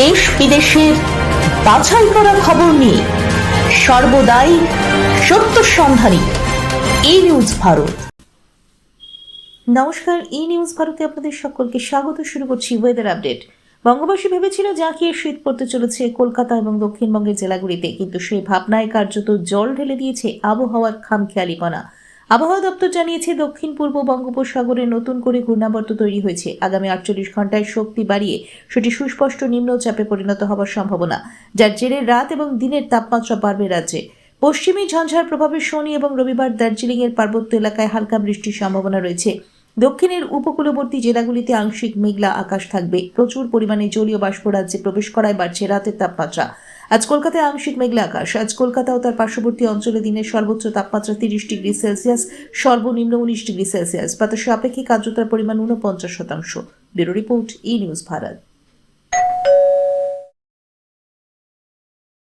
দেশ বিদেশের বাছাই করা খবর নিয়ে সর্বদাই সত্য সন্ধানী এই নিউজ ভারত। নমস্কার এই নিউজ ভারতে আপনাদের সকলকে স্বাগত। শুরু করছি ওয়েদার আপডেট বঙ্গবাসী ভেবেছিল যা জাঁকিয়ে শীত পড়তে চলেছে কলকাতা এবং দক্ষিণবঙ্গের জেলাগুলিতে, কিন্তু সেই ভাবনায় কার্যত জল ঢেলে দিয়েছে আবহাওয়ার খামখেয়ালিপনা। আবহাওয়া দপ্তর জানিয়েছে, দক্ষিণ পূর্ব বঙ্গোপসাগরে নতুন করে ঘূর্ণাবর্ত তৈরি হয়েছে। আগামী আটচল্লিশ ঘন্টায় শক্তি বাড়িয়ে সেটি সুস্পষ্ট নিম্নচাপে পরিণত হওয়ার সম্ভাবনা, যার জেরে রাত এবং দিনের তাপমাত্রা বাড়বে রাজ্যে। পশ্চিমী ঝঞ্ঝার প্রভাবে শনি এবং রবিবার দার্জিলিংয়ের পার্বত্য এলাকায় হালকা বৃষ্টির সম্ভাবনা রয়েছে। দক্ষিণের উপকূলবর্তী জেলাগুলিতে আংশিক মেঘলা আকাশ থাকবে। প্রচুর পরিমাণে জলীয় বাষ্প রাজ্যে প্রবেশ করায় বাড়ছে রাতের তাপমাত্রা। আজ কলকাতায় আংশিক মেঘলা আকাশ। আজ কলকাতা ও তার পার্শ্ববর্তী অঞ্চলে দিনের সর্বোচ্চ তাপমাত্রা তিরিশ ডিগ্রি সেলসিয়াস, সর্বনিম্ন উনিশ ডিগ্রি সেলসিয়াস। বাতাসে আপেক্ষিক আর্দ্রতার পরিমাণ ঊনপঞ্চাশ শতাংশ। Bureau report, E news Bharat.